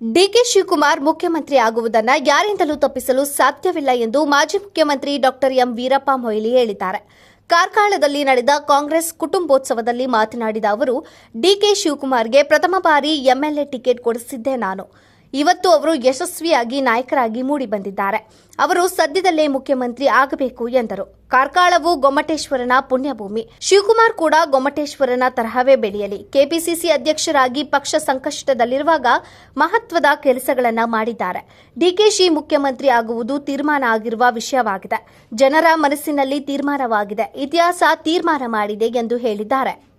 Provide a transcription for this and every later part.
DK Shivakumar ಮುಖ್ಯಮಂತ್ರಿ ಆಗುವುದನ್ನು ಯಾರಿಂದಲೂ ತಪ್ಪಿಸಲು ಸಾಧ್ಯವಿಲ್ಲ ಎಂದು ಮಾಜಿ ಮುಖ್ಯಮಂತ್ರಿ ಡಾಕ್ಟರ್ ಎಂ ವೀರಪ್ಪ ಮೊಯ್ಲಿ ಹೇಳಿದ್ದಾರೆ. ಕಾರ್ಕಳದಲ್ಲಿ ನಡೆದ ಕಾಂಗ್ರೆಸ್ ಕುಟುಂಬೋತ್ಸವದಲ್ಲಿ ಮಾತನಾಡಿದ ಅವರು, ಡಿಕೆ ಶಿವಕುಮಾರ್ಗೆ ಪ್ರಥಮ ಬಾರಿ ಎಂಎಲ್ಎ ಟಿಕೆಟ್ ಕೊಡಿಸಿದ್ದೆ ನಾನು. ಇವತ್ತು ಅವರು ಯಶಸ್ವಿಯಾಗಿ ನಾಯಕರಾಗಿ ಮೂಡಿ ಬಂದಿದ್ದಾರೆ. ಅವರು ಸದ್ಯದಲ್ಲೇ ಮುಖ್ಯಮಂತ್ರಿ ಆಗಬೇಕು ಎಂದರು. ಕಾರ್ಕಳವು ಗೊಮ್ಮಟೇಶ್ವರನ ಪುಣ್ಯಭೂಮಿ. ಶಿವಕುಮಾರ್ ಕೂಡ ಗೊಮ್ಮಟೇಶ್ವರನ ತರಹವೇ ಬೆಳೆಯಲಿ. ಕೆಪಿಸಿಸಿ ಅಧ್ಯಕ್ಷರಾಗಿ ಪಕ್ಷ ಸಂಕಷ್ಟದಲ್ಲಿರುವಾಗ ಮಹತ್ವದ ಕೆಲಸಗಳನ್ನು ಮಾಡಿದ್ದಾರೆ. ಡಿಕೆಶಿ ಮುಖ್ಯಮಂತ್ರಿ ಆಗುವುದು ತೀರ್ಮಾನ ಆಗಿರುವ ವಿಷಯವಾಗಿದೆ. ಜನರ ಮನಸ್ಸಿನಲ್ಲಿ ತೀರ್ಮಾನವಾಗಿದೆ. ಇತಿಹಾಸ ತೀರ್ಮಾನ ಮಾಡಿದೆ ಎಂದು ಹೇಳಿದ್ದಾರೆ.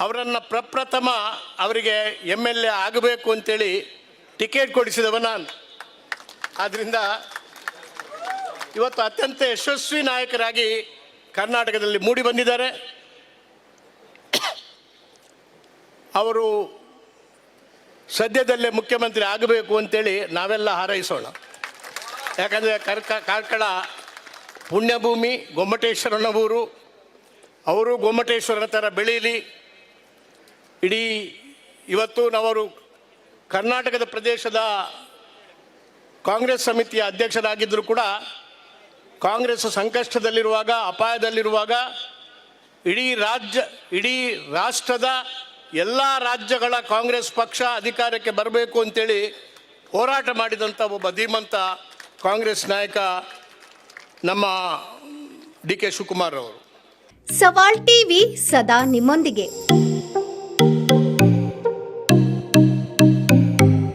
ಅವರನ್ನು ಪ್ರಪ್ರಥಮ ಅವರಿಗೆ ಎಂ ಎಲ್ ಎ ಆಗಬೇಕು ಅಂತೇಳಿ ಟಿಕೆಟ್ ಕೊಡಿಸಿದವ ನಾನು. ಆದ್ದರಿಂದ ಇವತ್ತು ಅತ್ಯಂತ ಯಶಸ್ವಿ ನಾಯಕರಾಗಿ ಕರ್ನಾಟಕದಲ್ಲಿ ಮೂಡಿ ಬಂದಿದ್ದಾರೆ. ಅವರು ಸದ್ಯದಲ್ಲೇ ಮುಖ್ಯಮಂತ್ರಿ ಆಗಬೇಕು ಅಂತೇಳಿ ನಾವೆಲ್ಲ ಹಾರೈಸೋಣ. ಯಾಕಂದರೆ ಕರ್ಕ, ಕಾರ್ಕಳ ಪುಣ್ಯಭೂಮಿ, ಗೊಮ್ಮಟೇಶ್ವರನ ಊರು. ಅವರು ಗೊಮ್ಮಟೇಶ್ವರನ ಥರ ಬೆಳೀಲಿ. ಇಡೀ ಇವತ್ತು ನಾವರು ಕರ್ನಾಟಕದ ಪ್ರದೇಶದ ಕಾಂಗ್ರೆಸ್ ಸಮಿತಿಯ ಅಧ್ಯಕ್ಷರಾಗಿದ್ದರೂ ಕೂಡ ಕಾಂಗ್ರೆಸ್ ಸಂಕಷ್ಟದಲ್ಲಿರುವಾಗ, ಅಪಾಯದಲ್ಲಿರುವಾಗ ಇಡೀ ರಾಜ್ಯ, ಇಡೀ ರಾಷ್ಟ್ರದ ಎಲ್ಲ ರಾಜ್ಯಗಳ ಕಾಂಗ್ರೆಸ್ ಪಕ್ಷ ಅಧಿಕಾರಕ್ಕೆ ಬರಬೇಕು ಅಂತೇಳಿ ಹೋರಾಟ ಮಾಡಿದಂಥ ಒಬ್ಬ ಧೀಮಂತ ಕಾಂಗ್ರೆಸ್ ನಾಯಕ ನಮ್ಮ ಡಿ ಕೆ ಶಿವಕುಮಾರ್ ಅವರು. ಸವಾಲ್ ಟಿವಿ ಸದಾ ನಿಮ್ಮೊಂದಿಗೆ.